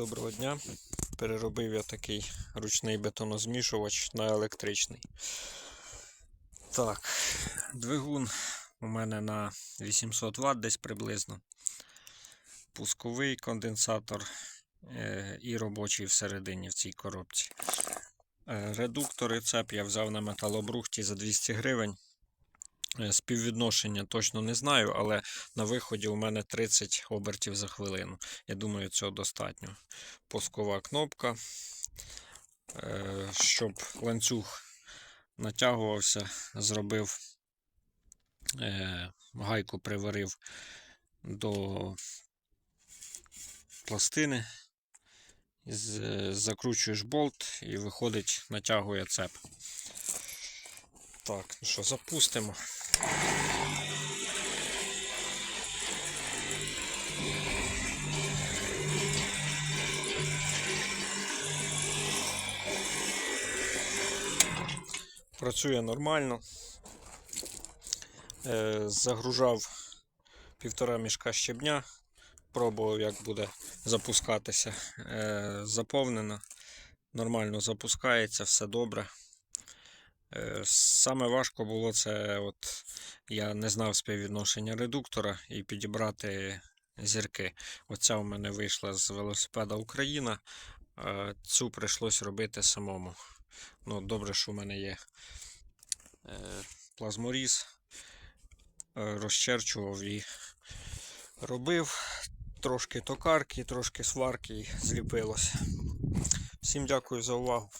Доброго дня. Переробив я такий ручний бетонозмішувач на електричний. Так, двигун у мене на 800 Вт десь приблизно. Пусковий конденсатор е, і робочий всередині в цій коробці. Е, редуктор і цеп я взяв на металобрухті за 200 гривень. Е, Співвідношення точно не знаю, але на виході у мене 30 обертів за хвилину. Я думаю, цього достатньо. Пускова кнопка. Е, Щоб ланцюг натягувався, зробив е, гайку приварив до пластини. Закручуєш болт і виходить, натягує цеп. Так, ну що, запустимо. Працює нормально. Е, загружав півтора мішка щебня. Пробував, як буде запускатися. Е, заповнено. Нормально запускається, все добре. Е, Саме важко було це, от я не знав співвідношення редуктора і підібрати зірки. Оця у мене вийшла з велосипеда Україна. Цю прийшлось робити самому. Ну, добре, що в мене є е, плазморіз. Е, Розчерчував і робив. Трошки токарки, трошки сварки і зліпилося. Всім дякую за увагу.